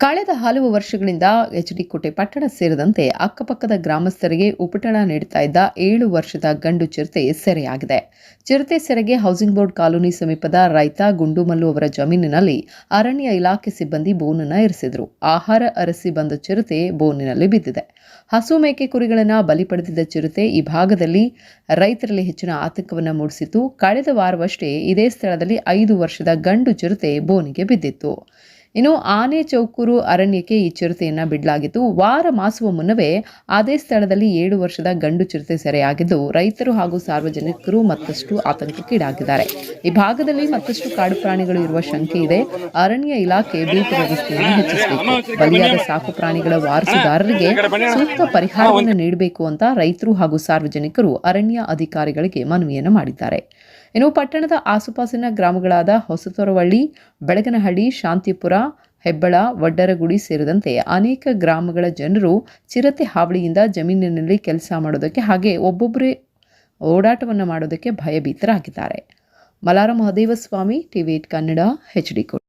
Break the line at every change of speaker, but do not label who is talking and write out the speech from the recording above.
ಕಳೆದ ಹಲವು ವರ್ಷಗಳಿಂದ ಎಚ್ಡಿಕೋಟೆ ಪಟ್ಟಣ ಸೇರಿದಂತೆ ಅಕ್ಕಪಕ್ಕದ ಗ್ರಾಮಸ್ಥರಿಗೆ ಉಪಟಳ ನೀಡುತ್ತಾ ಇದ್ದ ಏಳು ವರ್ಷದ ಗಂಡು ಚಿರತೆ ಸೆರೆಯಾಗಿದೆ. ಚಿರತೆ ಸೆರೆಗೆ ಹೌಸಿಂಗ್ ಬೋರ್ಡ್ ಕಾಲೋನಿ ಸಮೀಪದ ರೈತ ಗುಂಡುಮಲ್ಲು ಅವರ ಜಮೀನಿನಲ್ಲಿ ಅರಣ್ಯ ಇಲಾಖೆ ಸಿಬ್ಬಂದಿ ಬೋನನ್ನ ಇರಿಸಿದ್ರು. ಆಹಾರ ಅರಸಿ ಬಂದ ಚಿರತೆ ಬೋನಿನಲ್ಲಿ ಬಿದ್ದಿದೆ. ಹಸು ಮೇಕೆ ಕುರಿಗಳನ್ನು ಬಲಿ ಪಡೆದಿದ್ದ ಚಿರತೆ ಈ ಭಾಗದಲ್ಲಿ ರೈತರಲ್ಲಿ ಹೆಚ್ಚಿನ ಆತಂಕವನ್ನು ಮೂಡಿಸಿತ್ತು. ಕಳೆದ ವಾರವಷ್ಟೇ ಇದೇ ಸ್ಥಳದಲ್ಲಿ ಐದು ವರ್ಷದ ಗಂಡು ಚಿರತೆ ಬೋನಿಗೆ ಬಿದ್ದಿತ್ತು. ಇನ್ನು ಆನೆ ಚೌಕೂರು ಅರಣ್ಯಕ್ಕೆ ಈ ಚಿರತೆಯನ್ನು ಬಿಡಲಾಗಿತ್ತು. ವಾರ ಮಾಸುವ ಮುನ್ನವೇ ಅದೇ ಸ್ಥಳದಲ್ಲಿ ಏಳು ವರ್ಷದ ಗಂಡು ಚಿರತೆ ಸೆರೆಯಾಗಿದ್ದು, ರೈತರು ಹಾಗೂ ಸಾರ್ವಜನಿಕರು ಮತ್ತಷ್ಟು ಆತಂಕಕ್ಕೀಡಾಗಿದ್ದಾರೆ ಈ ಭಾಗದಲ್ಲಿ ಮತ್ತಷ್ಟು ಕಾಡು ಪ್ರಾಣಿಗಳು ಇರುವ ಶಂಕೆ ಇದೆ. ಅರಣ್ಯ ಇಲಾಖೆ ಬೀಟ್ ವ್ಯವಸ್ಥೆಯನ್ನು ಹೆಚ್ಚಿಸಬೇಕು. ಬಲಿಯಾದ ಸಾಕು ಪ್ರಾಣಿಗಳ ವಾರಸುದಾರರಿಗೆ ಸೂಕ್ತ ಪರಿಹಾರವನ್ನು ನೀಡಬೇಕು ಅಂತ ರೈತರು ಹಾಗೂ ಸಾರ್ವಜನಿಕರು ಅರಣ್ಯ ಅಧಿಕಾರಿಗಳಿಗೆ ಮನವಿಯನ್ನು ಮಾಡಿದ್ದಾರೆ. ಇನ್ನು ಪಟ್ಟಣದ ಆಸುಪಾಸಿನ ಗ್ರಾಮಗಳಾದ ಹೊಸತೊರವಳ್ಳಿ, ಬೆಳಗನಹಳ್ಳಿ, ಶಾಂತಿಪುರ, ಹೆಬ್ಬಳ, ವಡ್ಡರಗುಡಿ ಸೇರಿದಂತೆ ಅನೇಕ ಗ್ರಾಮಗಳ ಜನರು ಚಿರತೆ ಹಾವಳಿಯಿಂದ ಜಮೀನಿನಲ್ಲಿ ಕೆಲಸ ಮಾಡೋದಕ್ಕೆ ಹಾಗೆ ಒಬ್ಬೊಬ್ಬರೇ ಓಡಾಟವನ್ನು ಮಾಡೋದಕ್ಕೆ ಭಯಭೀತರಾಗಿದ್ದಾರೆ. Malara Mahadeva Swamy TV eight Kannada H D Kote